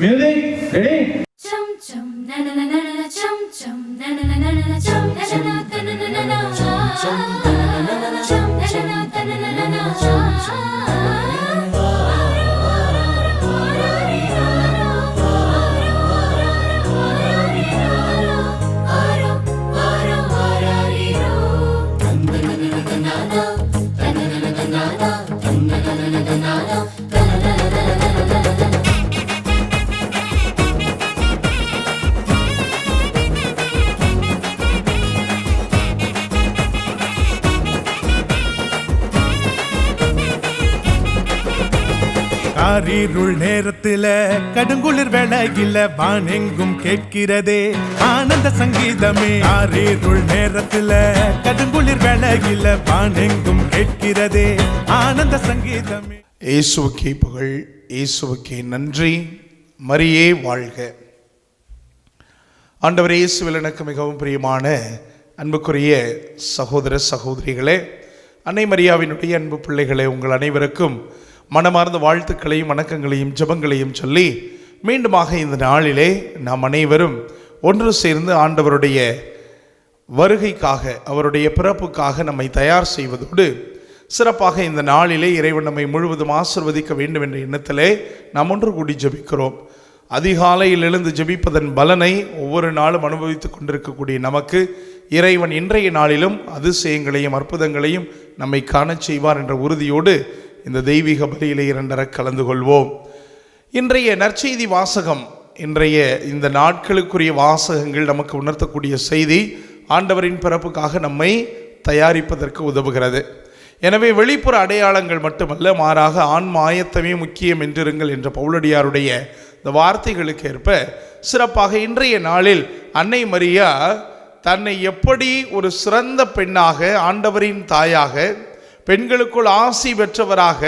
Music, ready? மாறிருள் நேரத்தில கடுங்குளிர் வேளையில வானெங்கும் கேட்கிறதே. ஆனந்த சங்கீதமே. மாறிருள் நேரத்தில கடுங்குளிர் வேளையில வானெங்கும் கேட்கிறதே. ஆனந்த சங்கீதமே. இயேசுவுக்கே புகழ் இயேசுவுக்கே நன்றி. மரியே வாழ்க. ஆண்டவர் இயேசுவில் எனக்கு மிகவும் பிரியமான அன்புக்குரிய சகோதர சகோதரிகளே அன்னை மரியாவினுடைய அன்பு பிள்ளைகளே உங்கள் அனைவருக்கும் மனமார்ந்த வாழ்த்துக்களையும் வணக்கங்களையும் ஜெபங்களையும் சொல்லி மீண்டுமாக இந்த நாளிலே நாம் அனைவரும் ஒன்று சேர்ந்து ஆண்டவருடைய வருகைக்காக அவருடைய பிறப்புக்காக நம்மை தயார் செய்வதோடு சிறப்பாக இந்த நாளிலே இறைவன் நம்மை முழுவதும் ஆசிர்வதிக்க வேண்டும் என்ற எண்ணத்திலே நாம் ஒன்று கூடி ஜெபிக்கிறோம். அதிகாலையில் எழுந்து ஜெபிப்பதன் பலனை ஒவ்வொரு நாளும் அனுபவித்துக் கொண்டிருக்கக்கூடிய நமக்கு இறைவன் இன்றைய நாளிலும் அதிசயங்களையும் அற்புதங்களையும் நம்மை காண செய்வார் என்ற உறுதியோடு இந்த தெய்வீக பலியிலே இரண்டர கலந்து கொள்வோம் இன்றைய நற்செய்தி வாசகம் இன்றைய இந்த நாட்களுக்குரிய வாசகங்கள் நமக்கு உணர்த்தக்கூடிய செய்தி ஆண்டவரின் பிறப்புக்காக நம்மை தயாரிப்பதற்கு உதவுகிறது. எனவே வெளிப்புற அடையாளங்கள் மட்டுமல்ல மாறாக ஆன்ம ஆயத்தமே முக்கியம் என்றிருங்கள் என்ற பவுலடியாருடைய இந்த வார்த்தைகளுக்கு ஏற்ப சிறப்பாக இன்றைய நாளில் அன்னை மரியா தன்னை எப்படி ஒரு சிறந்த பெண்ணாக ஆண்டவரின் தாயாக பெண்களுக்குள் ஆசி பெற்றவராக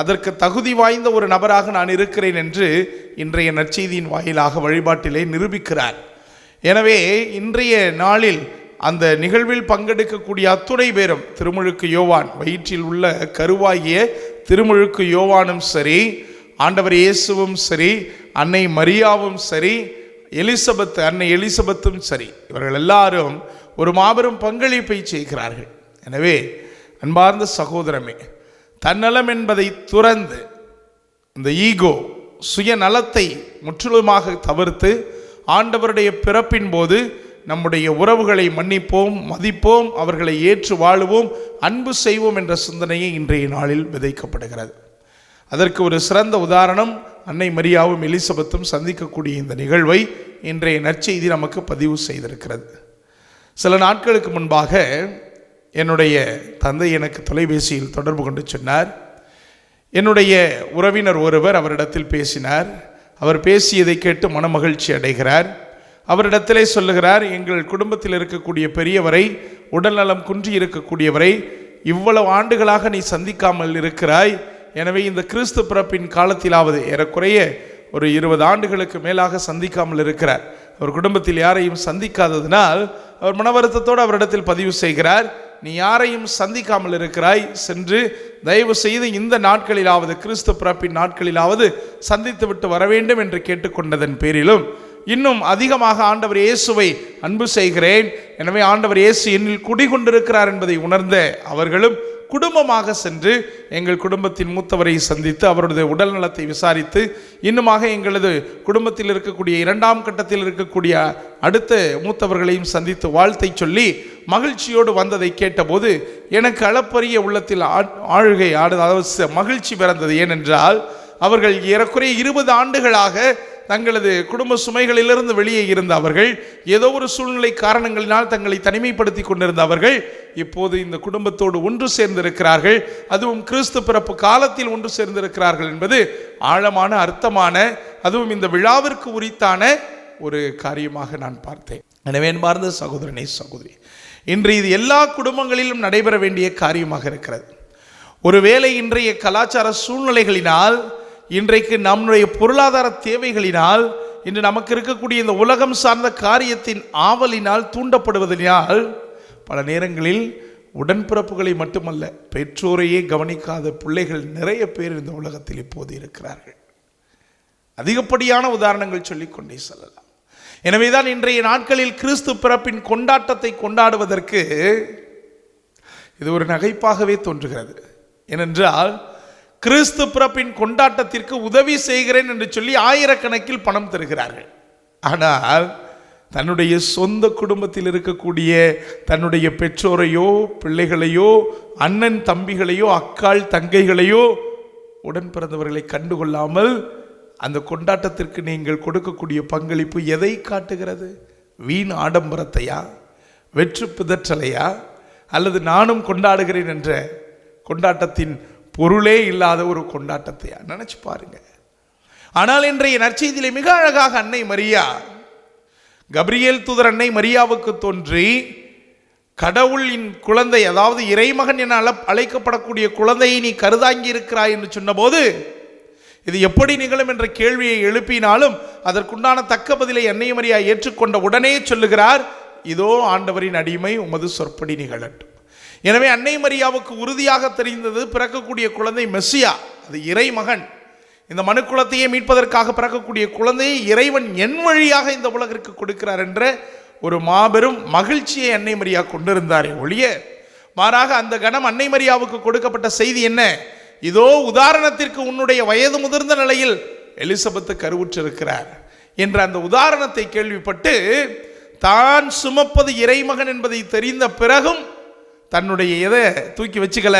அதற்கு தகுதி வாய்ந்த ஒரு நபராக நான் இருக்கிறேன் என்று இன்றைய நற்செய்தியின் வாயிலாக வழிபாட்டிலே நிரூபிக்கிறார். எனவே இன்றைய நாளில் அந்த நிகழ்வில் பங்கெடுக்கக்கூடிய அத்துணை பேரும் திருமுழுக்கு யோவான் வயிற்றில் உள்ள கருவாகிய திருமுழுக்கு யோவானும் சரி ஆண்டவர் இயேசுவும் சரி அன்னை மரியாவும் சரி எலிசபெத் அன்னை எலிசபெத்தும் சரி இவர்கள் எல்லாரும் ஒரு மாபெரும் பங்களிப்பை செய்கிறார்கள். எனவே அன்பார்ந்த சகோதரமே தன்னலம் என்பதை துறந்து இந்த ஈகோ சுயநலத்தை முற்றிலுமாக தவிர்த்து ஆண்டவருடைய பிறப்பின் போது நம்முடைய உறவுகளை மன்னிப்போம் மதிப்போம் அவர்களை ஏற்று வாழுவோம் அன்பு செய்வோம் என்ற சிந்தனையை இன்றைய நாளில் விதைக்கப்படுகிறது. அதற்கு ஒரு சிறந்த உதாரணம் அன்னை மரியாவும் எலிசபெத்தும் சந்திக்கக்கூடிய இந்த நிகழ்வை இன்றைய நற்செய்தி நமக்கு பதிவு செய்திருக்கிறது. சில நாட்களுக்கு முன்பாக என்னுடைய தந்தை எனக்கு தொலைபேசியில் தொடர்பு கொண்டு சொன்னார். என்னுடைய உறவினர் ஒருவர் அவரிடத்தில் பேசினார். அவர் பேசியதை கேட்டு மனமகிழ்ச்சி அடைகிறார். அவரிடத்திலே சொல்லுகிறார் எங்கள் குடும்பத்தில் இருக்கக்கூடிய பெரியவரை உடல்நலம் குன்றி இருக்கக்கூடியவரை இவ்வளவு ஆண்டுகளாக நீ சந்திக்காமல் இருக்கிறாய். எனவே இந்த கிறிஸ்து பிறப்பின் காலத்திலாவது ஏறக்குறைய ஒரு இருபது ஆண்டுகளுக்கு மேலாக சந்திக்காமல் இருக்கிறார். அவர் குடும்பத்தில் யாரையும் சந்திக்காததினால் அவர் மன வருத்தத்தோடு அவரிடத்தில் பதிவு செய்கிறார். நீ யாரையும் சந்திக்காமல் இருக்கிறாய். சென்று தயவு செய்து இந்த நாட்களிலாவது கிறிஸ்து பிறப்பின் நாட்களிலாவது சந்தித்து விட்டு வர வேண்டும் என்று கேட்டுக்கொண்டதன் பேரிலும் இன்னும் அதிகமாக ஆண்டவர் இயேசுவை அன்பு செய்கிறேன். எனவே ஆண்டவர் இயேசு என்னில் குடிகொண்டிருக்கிறார் என்பதை உணர்ந்த அவர்களும் குடும்பமாக சென்று எங்கள் குடும்பத்தின் மூத்தவரை சந்தித்து அவருடைய உடல் நலத்தை விசாரித்து இன்னுமாக எங்களது குடும்பத்தில் இருக்கக்கூடிய இரண்டாம் கட்டத்தில் இருக்கக்கூடிய அடுத்த மூத்தவர்களையும் சந்தித்து வாழ்த்தை சொல்லி மகிழ்ச்சியோடு வந்ததை கேட்டபோது எனக்கு அளப்பரிய உள்ளத்தில் ஆழ்கை ஆடு அதாவது ச- மகிழ்ச்சி பிறந்தது. ஏனென்றால் அவர்கள் ஏறக்குறைய இருபது ஆண்டுகளாக தங்களது குடும்ப சுமைகளிலிருந்து வெளியே இருந்த அவர்கள் ஏதோ ஒரு சூழ்நிலை காரணங்களினால் தங்களை தனிமைப்படுத்தி கொண்டிருந்த அவர்கள் இப்போது இந்த குடும்பத்தோடு ஒன்று சேர்ந்திருக்கிறார்கள். அதுவும் கிறிஸ்து பிறப்பு காலத்தில் ஒன்று சேர்ந்திருக்கிறார்கள் என்பது ஆழமான அர்த்தமான அதுவும் இந்த விழாவிற்கு உரித்தான ஒரு காரியமாக நான் பார்த்தேன். எனவே அன்பார்ந்த சகோதரனே சகோதரி இன்று இது எல்லா குடும்பங்களிலும் நடைபெற வேண்டிய காரியமாக இருக்கிறது. ஒருவேளை இன்றைய கலாச்சார சூழ்நிலைகளினால் இன்றைக்கு நம்முடைய பொருளாதார தேவைகளினால் இன்று நமக்கு இருக்கக்கூடிய இந்த உலகம் சார்ந்த காரியத்தின் ஆவலினால் தூண்டப்படுவதனால் பல நேரங்களில் உடன்பிறப்புகளை மட்டுமல்ல பெற்றோரையே கவனிக்காத பிள்ளைகள் நிறைய பேர் இந்த உலகத்தில் இப்போது இருக்கிறார்கள். அதிகப்படியான உதாரணங்கள் சொல்லிக்கொண்டே செல்லலாம். எனவேதான் இன்றைய நாட்களில் கிறிஸ்து பிறப்பின் கொண்டாட்டத்தை கொண்டாடுவதற்கு இது ஒரு நகைப்பாகவே தோன்றுகிறது. ஏனென்றால் கிறிஸ்து பிறப்பின் கொண்டாட்டத்திற்கு உதவி செய்கிறேன் என்று சொல்லி ஆயிரக்கணக்கில் பணம் தருகிறார்கள். ஆனால் தன்னுடைய சொந்த குடும்பத்தில் இருக்கக்கூடிய தன்னுடைய பெற்றோரையோ பிள்ளைகளையோ அண்ணன் தம்பிகளையோ அக்காள் தங்கைகளையோ உடன் பிறந்தவர்களை கண்டுகொள்ளாமல் அந்த கொண்டாட்டத்திற்கு நீங்கள் கொடுக்கக்கூடிய பங்களிப்பு எதை காட்டுகிறது? வீண் ஆடம்பரத்தையா? வெற்று பிதற்றலையா? அல்லது நானும் கொண்டாடுகிறேன் என்ற கொண்டாட்டத்தின் பொருளே இல்லாத ஒரு கொண்டாட்டத்தையா நினச்சி பாருங்க. ஆனால் இன்றைய நற்செய்தியிலே மிக அழகாக அன்னை மரியா கப்ரியேல் தூதர் அன்னை மரியாவுக்கு தோன்றி கடவுளின் குழந்தை அதாவது இறைமகன் என அழ- அழைக்கப்படக்கூடிய குழந்தையை நீ கருதாங்கி இருக்கிறாய் என்று சொன்னபோது இது எப்படி நிகழும் என்ற கேள்வியை எழுப்பினாலும் அதற்குண்டான தக்க பதிலை அன்னை மரியா ஏற்றுக்கொண்ட உடனே சொல்லுகிறார் இதோ ஆண்டவரின் அடிமை உமது சொற்படி நிகழட்டும். எனவே அன்னை மரியாவுக்கு உறுதியாக தெரிந்தது பிறக்கக்கூடிய குழந்தை மெஸ்ஸியா அது இறைமகன் இந்த மனுக்குலத்தையே மீட்பதற்காக பிறக்கக்கூடிய குழந்தையை இறைவன் என் வழியாக இந்த உலகிற்கு கொடுக்கிறார் என்ற ஒரு மாபெரும் மகிழ்ச்சியை அன்னை மரியா கொண்டிருந்தாரே ஒழிய மாறாக அந்த கணம் அன்னை மரியாவுக்கு கொடுக்கப்பட்ட செய்தி என்ன? இதோ உதாரணத்திற்கு உன்னுடைய வயது முதிர்ந்த நிலையில் எலிசபெத்து கருவுற்றிருக்கிறார் என்ற அந்த உதாரணத்தை கேள்விப்பட்டு தான் சுமப்பது இறைமகன் என்பதை தெரிந்த பிறகும் தன்னுடைய எதை தூக்கி வச்சுக்கல?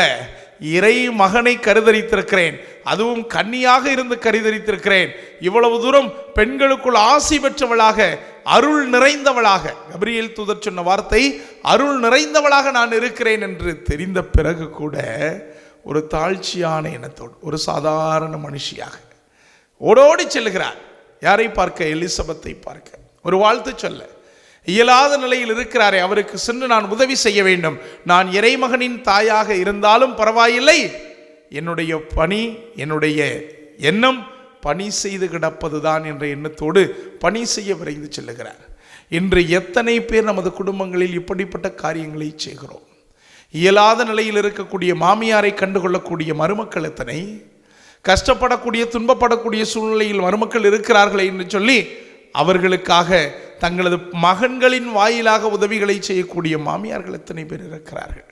இறை மகனை கருதரித்திருக்கிறேன். அதுவும் கன்னியாக இருந்து கருதரித்திருக்கிறேன். இவ்வளவு தூரம் பெண்களுக்குள் ஆசி பெற்றவளாக அருள் நிறைந்தவளாக கபிரியல் தூதர் சொன்ன வார்த்தை அருள் நிறைந்தவளாக நான் இருக்கிறேன் என்று தெரிந்த பிறகு கூட ஒரு தாழ்ச்சியான இனத்தோடு ஒரு சாதாரண மனுஷியாக ஓடோடி செல்லுகிறார். யாரை பார்க்க? எலிசபத்தை பார்க்க. ஒரு வாழ்த்து சொல்ல. இயலாத நிலையில் இருக்கிறாரே அவருக்கு சென்று நான் உதவி செய்ய வேண்டும். நான் இறைமகனின் தாயாக இருந்தாலும் பரவாயில்லை. என்னுடைய பணி என்னுடைய எண்ணம் பணி செய்து கிடப்பதுதான் என்ற எண்ணத்தோடு பணி செய்ய விரைந்து செல்லுகிறார். இன்று எத்தனை பேர் நமது குடும்பங்களில் இப்படிப்பட்ட காரியங்களை செய்கிறோம்? இயலாத நிலையில் இருக்கக்கூடிய மாமியாரை கண்டுகொள்ளக்கூடிய மருமக்கள் எத்தனை? கஷ்டப்படக்கூடிய துன்பப்படக்கூடிய சூழ்நிலையில் மருமக்கள் இருக்கிறார்களே என்று சொல்லி அவர்களுக்காக தங்களது மகன்களின் வாயிலாக உதவிகளை செய்யக்கூடிய மாமியார்கள் எத்தனை பேர் இருக்கிறார்கள்?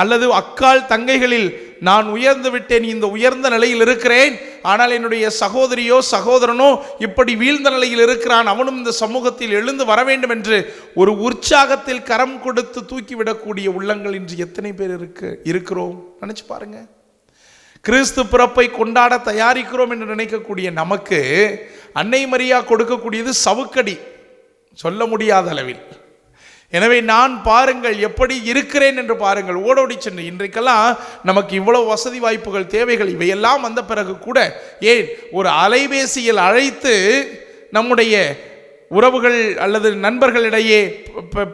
அல்லது அக்கால் தங்கைகளில் நான் உயர்ந்து விட்டேன் இந்த உயர்ந்த நிலையில் இருக்கிறேன் ஆனால் என்னுடைய சகோதரியோ சகோதரனோ இப்படி வீழ்ந்த நிலையில் இருக்கிறான் அவனும் இந்த சமூகத்தில் எழுந்து வர வேண்டும் என்று ஒரு உற்சாகத்தில் கரம் கொடுத்து தூக்கிவிடக்கூடிய உள்ளங்கள் இன்று எத்தனை பேர் இருக்கு இருக்கிறோம்? நினச்சி பாருங்க. கிறிஸ்து பிறப்பை கொண்டாட தயாரிக்கிறோம் என்று நினைக்கக்கூடிய நமக்கு அன்னை மரியா கொடுக்கக்கூடியது சவுக்கடி. சொல்ல முடியாத அளவில். எனவே நான் பாருங்கள் எப்படி இருக்கிறேன் என்று பாருங்கள். ஓடோடி சென்று இன்றைக்கெல்லாம் நமக்கு இவ்வளோ வசதி வாய்ப்புகள் தேவைகள் இவையெல்லாம் வந்த பிறகு கூட ஏன் ஒரு அலைபேசியில் அழைத்து நம்முடைய உறவுகள் அல்லது நண்பர்களிடையே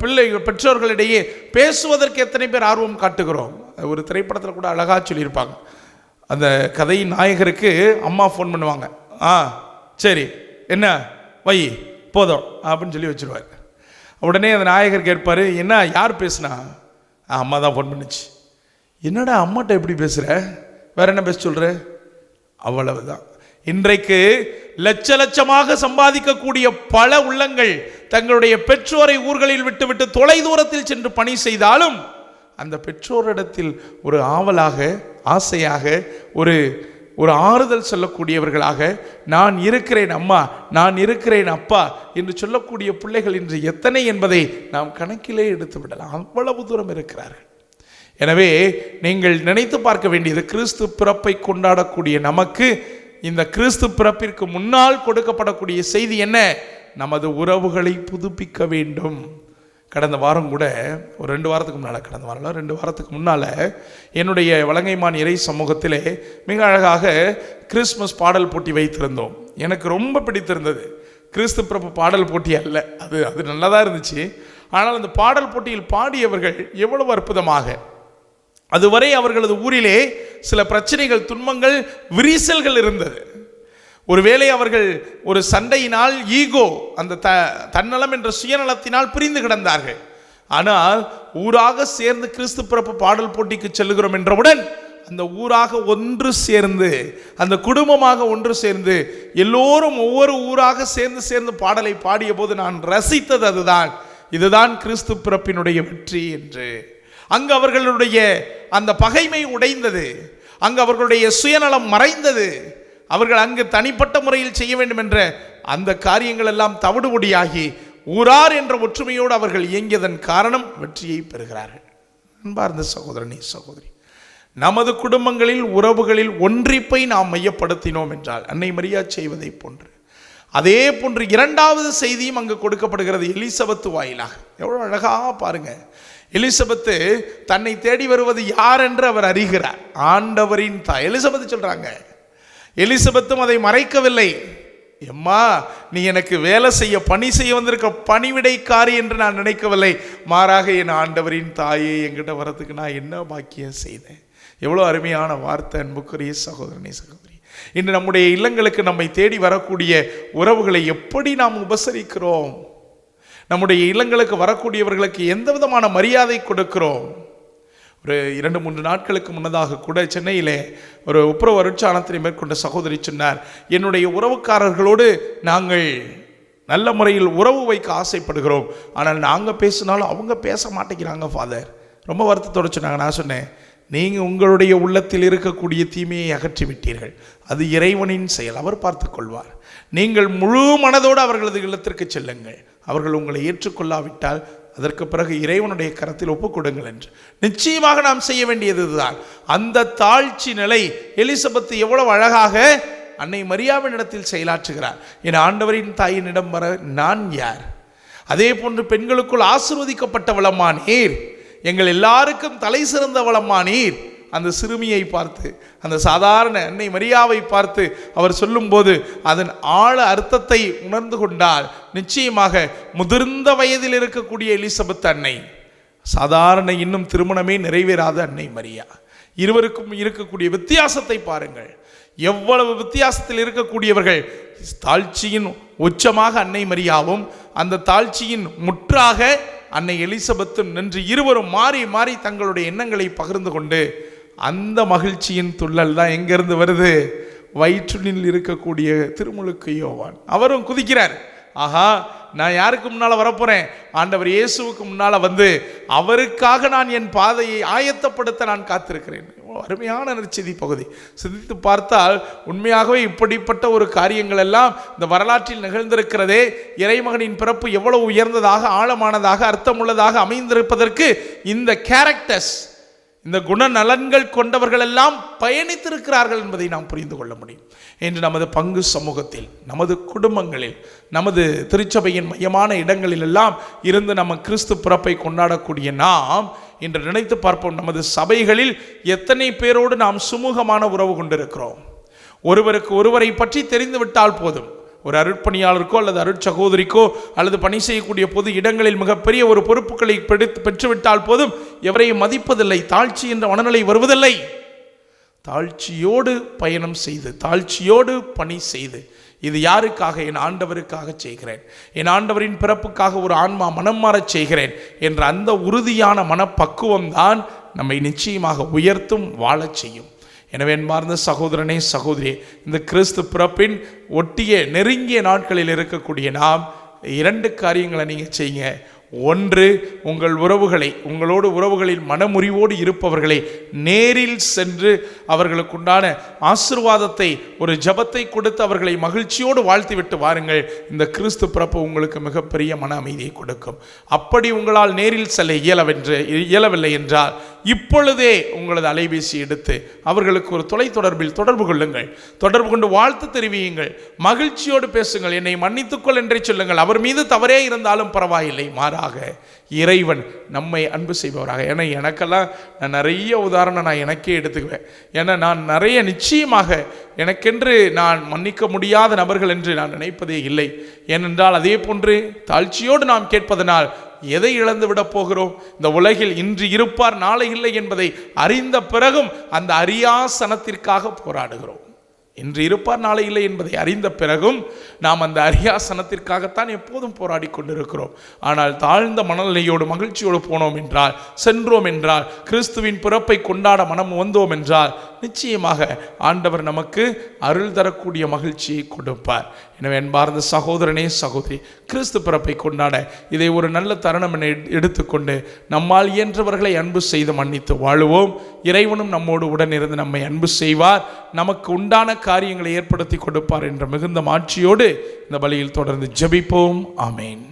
பிள்ளை பெற்றோர்களிடையே பேசுவதற்கு எத்தனை பேர் ஆர்வம் காட்டுகிறோம்? ஒரு திரைப்படத்தில் கூட அழகாக சொல்லியிருப்பாங்க. அந்த கதையின் நாயகருக்கு அம்மா ஃபோன் பண்ணுவாங்க. ஆ சரி என்ன? வை. போதும் அப்படின்னு சொல்லி வச்சுருவார். உடனே அந்த நாயகர் கேட்பார் என்ன யார் பேசுனா? அம்மா தான் ஃபோன் பண்ணுச்சு. என்னடா அம்மாட்ட எப்படி பேசுகிற வேற என்ன பேச சொல்கிற அவ்வளவுதான். இன்றைக்கு லட்ச லட்சமாக சம்பாதிக்கக்கூடிய பல உள்ளங்கள் தங்களுடைய பெற்றோரை ஊர்களில் விட்டுவிட்டு தொலை தூரத்தில் சென்று பணி செய்தாலும் அந்த பெற்றோரிடத்தில் ஒரு ஆவலாக ஆசையாக ஒரு ஒரு ஆறுதல் சொல்லக்கூடியவர்களாக நான் இருக்கிறேன் அம்மா நான் இருக்கிறேன் அப்பா என்று சொல்லக்கூடிய பிள்ளைகள் இன்று எத்தனை என்பதை நாம் கணக்கிலே எடுத்து விடலாம். அவ்வளவு தூரம் இருக்கிறார்கள். எனவே நீங்கள் நினைத்து பார்க்க வேண்டியது கிறிஸ்து பிறப்பை கொண்டாடக்கூடிய நமக்கு இந்த கிறிஸ்து பிறப்பிற்கு முன்னால் கொடுக்கப்படக்கூடிய செய்தி என்ன? நமது உறவுகளை புதுப்பிக்க வேண்டும். கடந்த வாரம் கூட ஒரு ரெண்டு வாரத்துக்கு முன்னால் கடந்த வாரம் ரெண்டு வாரத்துக்கு முன்னால் என்னுடைய வலங்கைமான் இறை சமூகத்திலே மிக அழகாக கிறிஸ்மஸ் பாடல் போட்டி வைத்திருந்தோம். எனக்கு ரொம்ப பிடித்திருந்தது. கிறிஸ்து பிரபு பாடல் போட்டி அல்ல. அது அது நல்லதாக இருந்துச்சு. ஆனால் அந்த பாடல் போட்டியில் பாடியவர்கள் எவ்வளவு அற்புதமாக. அதுவரை அவர்களது ஊரிலே சில பிரச்சனைகள் துன்பங்கள் விரிசல்கள் இருந்தது. ஒருவேளை அவர்கள் ஒரு சண்டையினால் ஈகோ அந்த த தன்னலம் என்ற சுயநலத்தினால் பிரிந்து கிடந்தார்கள். ஆனால் ஊராக சேர்ந்து கிறிஸ்து பிறப்பு பாடல் போட்டிக்கு செல்லுகிறோம் என்றவுடன் அந்த ஊராக ஒன்று சேர்ந்து அந்த குடும்பமாக ஒன்று சேர்ந்து எல்லோரும் ஒவ்வொரு ஊராக சேர்ந்து சேர்ந்து பாடலை பாடிய போது நான் ரசித்தது அதுதான். இதுதான் கிறிஸ்து பிறப்பினுடைய வெற்றி என்று. அங்கு அவர்களுடைய அந்த பகைமை உடைந்தது. அங்கு அவர்களுடைய சுயநலம் மறைந்தது. அவர்கள் அங்கு தனிப்பட்ட முறையில் செய்ய வேண்டும் என்ற அந்த காரியங்கள் எல்லாம் தவிடுபொடியாகி ஊரார் என்ற ஒற்றுமையோடு அவர்கள் இயங்கியதன் காரணம் வெற்றியை பெறுகிறார்கள். அன்பார்ந்த சகோதரனே சகோதரி நமது குடும்பங்களில் உறவுகளில் ஒன்றிப்பை நாம் மையப்படுத்தினோம் என்றால் அன்னை மரியா செய்வதை போன்று. அதே போன்று இரண்டாவது செய்தியும் அங்கு கொடுக்கப்படுகிறது எலிசபத்து வாயிலாக. எவ்வளோ அழகா பாருங்க. எலிசபத்து தன்னை தேடி வருவது யார் என்று அவர் அறிகிறார். ஆண்டவரின் தாய் எலிசபத்து சொல்கிறாங்க எலிசபெத்தும் அதை மறைக்கவில்லை. எம்மா நீ எனக்கு வேலை செய்ய பணி செய்ய வந்திருக்க பணிவிடைக்காரி என்று நான் நினைக்கவில்லை. மாறாக என் ஆண்டவரின் தாயை என்கிட்ட வரதுக்கு நான் என்ன பாக்கியம் செய்தேன்? எவ்வளோ அருமையான வார்த்தை அன்புக்குரிய சகோதரனே சகோதரி. இன்று நம்முடைய இல்லங்களுக்கு நம்மை தேடி வரக்கூடிய உறவுகளை எப்படி நாம் உபசரிக்கிறோம்? நம்முடைய இல்லங்களுக்கு வரக்கூடியவர்களுக்கு எந்த விதமான மரியாதை கொடுக்கிறோம்? ஒரு இரண்டு மூன்று நாட்களுக்கு முன்னதாக கூட சென்னையிலே ஒரு ஒப்புரவு அருட்சாணத்தினை மேற்கொண்ட சகோதரி சொன்னார் என்னுடைய உறவுக்காரர்களோடு நாங்கள் நல்ல முறையில் உறவு வைக்க ஆசைப்படுகிறோம். ஆனால் நாங்கள் பேசினாலும் அவங்க பேச மாட்டேங்கிறாங்க ஃபாதர் ரொம்ப வருத்தத்தோடு சொன்னாங்க. நான் சொன்னேன் நீங்கள் உங்களுடைய உள்ளத்தில் இருக்கக்கூடிய தீமையை அகற்றி விட்டீர்கள் அது இறைவனின் செயல். அவர் பார்த்து கொள்வார். நீங்கள் முழு மனதோடு அவர்களது இல்லத்திற்கு செல்லுங்கள். அவர்கள் உங்களை ஏற்றுக்கொள்ளாவிட்டால் அதற்கு பிறகு இறைவனுடைய கரத்தில் ஒப்புக்கொடுங்கள் என்று. நிச்சயமாக நாம் செய்ய வேண்டியது இதுதான். அந்த தாழ்ச்சி நிலை எலிசபெத் எவ்வளவு அழகாக அன்னை மரியாவினிடத்தில் செயலாற்றுகிறார். என் ஆண்டவரின் தாயினிடம் வர நான் யார்? அதே போன்று பெண்களுக்குள் ஆசிர்வதிக்கப்பட்டவளம்மா நீர் எங்கள் எல்லாருக்கும் தலை சிறந்தவளம்மா நீர் அந்த சிறுமியை பார்த்து அந்த சாதாரண அன்னை மரியாவை பார்த்து அவர் சொல்லும்போது அதன் ஆழ அர்த்தத்தை உணர்ந்து கொண்டால் நிச்சயமாக முதிர்ந்த வயதில் இருக்கக்கூடிய எலிசபெத் அன்னை. சாதாரண இன்னும் திருமணமே நிறைவேறாத அன்னை மரியா. இருவருக்கும் இருக்கக்கூடிய வித்தியாசத்தை பாருங்கள். எவ்வளவு வித்தியாசத்தில் இருக்கக்கூடியவர்கள். தாழ்ச்சியின் உச்சமாக அன்னை மரியாவும் அந்த தாழ்ச்சியின் முற்றாக அன்னை எலிசபெத்தும் நின்று இருவரும் மாறி மாறி தங்களுடைய எண்ணங்களை பகிர்ந்து கொண்டு அந்த மகிழ்ச்சியின் துள்ளல் தான் எங்கேருந்து வருது? வயிற்றுனில் இருக்கக்கூடிய திருமுழுக்கு யோவான். அவரும் குதிக்கிறார். ஆஹா நான் யாருக்கு முன்னால் வரப்போகிறேன் ஆண்டவர் இயேசுவுக்கு முன்னால் வந்து அவருக்காக நான் என் பாதையை ஆயத்தப்படுத்த நான் காத்திருக்கிறேன். அருமையான நற்செய்தி பகுதி. சிந்தித்து பார்த்தால் உண்மையாகவே இப்படிப்பட்ட ஒரு காரியங்கள் எல்லாம் இந்த வரலாற்றில் நிகழ்ந்திருக்கிறதே இறைமகனின் பிறப்பு எவ்வளவு உயர்ந்ததாக ஆழமானதாக அர்த்தமுள்ளதாக அமைந்திருப்பதற்கு இந்த கேரக்டர்ஸ் இந்த குணநலன்கள் கொண்டவர்கள் எல்லாம் பயணித்திருக்கிறார்கள் என்பதை நாம் புரிந்து கொள்ள முடியும். என்று நமது பங்கு சமூகத்தில் நமது குடும்பங்களில் நமது திருச்சபையின் மையமான இடங்களில் எல்லாம் இருந்து நம்ம கிறிஸ்து பிறப்பை கொண்டாடக்கூடிய நாம் இன்று நினைத்து பார்ப்போம் நமது சபைகளில் எத்தனை பேரோடு நாம் சுமூகமான உறவு கொண்டிருக்கிறோம். ஒருவருக்கு ஒருவரை பற்றி தெரிந்துவிட்டால் போதும். ஒரு அருட்பணியாளருக்கோ அல்லது அருட்சகோதரிக்கோ அல்லது பணி செய்யக்கூடிய பொது இடங்களில் மிகப்பெரிய ஒரு பொறுப்புகளை பெடுத்து பெற்றுவிட்டால் போதும் எவரையும் மதிப்பதில்லை. தாழ்ச்சி என்ற மனநிலை வருவதில்லை. தாழ்ச்சியோடு பயணம் செய்து தாழ்ச்சியோடு பணி செய்து இது யாருக்காக? என் ஆண்டவருக்காக செய்கிறேன். என் ஆண்டவரின் பிறப்புக்காக ஒரு ஆன்மா மனம் மாறச் செய்கிறேன் என்ற அந்த உறுதியான மனப்பக்குவம் தான் நம்மை நிச்சயமாக உயர்த்தும் வாழச் செய்யும். எனவே மார்ந்த சகோதரனே சகோதரி இந்த கிறிஸ்து பிறப்பின் ஒட்டிய நெருங்கிய நாட்களில் இருக்கக்கூடிய நாம் இரண்டு காரியங்களை நீங்கள் செய்யுங்க. ஒன்று உங்கள் உறவுகளை உங்களோடு உறவுகளில் மனமுறிவோடு இருப்பவர்களை நேரில் சென்று அவர்களுக்குண்டான ஆசிர்வாதத்தை ஒரு ஜபத்தை கொடுத்து அவர்களை மகிழ்ச்சியோடு வாழ்த்திவிட்டு வாருங்கள். இந்த கிறிஸ்து பிறப்பு உங்களுக்கு மிகப்பெரிய மன அமைதியை கொடுக்கும். அப்படி உங்களால் நேரில் செல்ல இயலவென்று இயலவில்லை என்றால் இப்பொழுதே உங்களது அலைபேசி எடுத்து அவர்களுக்கு ஒரு தொலைத்தொடர்பில் தொடர்பு கொள்ளுங்கள். தொடர்பு கொண்டு வாழ்த்து தெரிவியுங்கள். மகிழ்ச்சியோடு பேசுங்கள். என்னை மன்னித்துக்கொள் என்றே சொல்லுங்கள். அவர் மீது தவறே இருந்தாலும் பரவாயில்லை. மாறாக இறைவன் நம்மை அன்பு செய்பவராக. ஏன்னா எனக்கெல்லாம் நான் நிறைய உதாரணம் நான் எனக்கே எடுத்துக்குவேன். ஏன்னா நான் நிறைய நிச்சயமாக எனக்கென்று நான் மன்னிக்க முடியாத நபர்கள் என்று நான் நினைப்பதே இல்லை. ஏனென்றால் அதே போன்று தாழ்ச்சியோடு நாம் கேட்பதனால் எதை இழந்து விட போகிறோம்? இந்த உலகில் இன்று இருப்பார் நாளை இல்லை என்பதை அறிந்த பிறகும் அந்த அரியாசனத்திற்காக போராடுகிறோம். இன்று இருப்பார் நாளை இல்லை என்பதை அறிந்த பிறகும் நாம் அந்த அரியாசனத்திற்காகத்தான் எப்போதும் போராடி கொண்டிருக்கிறோம். ஆனால் தாழ்ந்த மனநிலையோடு மகிழ்ச்சியோடு போனோம் என்றால் சென்றோம் என்றால் கிறிஸ்துவின் பிறப்பை கொண்டாட மனம் வந்தோம் என்றால் நிச்சயமாக ஆண்டவர் நமக்கு அருள் தரக்கூடிய மகிழ்ச்சியை கொடுப்பார். எனவே அன்பார்ந்த சகோதரனே சகோதரி கிறிஸ்து பிறப்பை கொண்டாட இதை ஒரு நல்ல தருணம் என எடு- எடுத்துக்கொண்டு நம்மால் இயன்றவர்களை அன்பு செய்து மன்னித்து வாழுவோம். இறைவனும் நம்மோடு உடனிருந்து நம்மை அன்பு செய்வார். நமக்கு உண்டான காரியங்களை ஏற்படுத்தி கொடுப்பார் என்ற மிகுந்த மாட்சியோடு இந்த பலியில் தொடர்ந்து ஜெபிப்போம். ஆமேன்.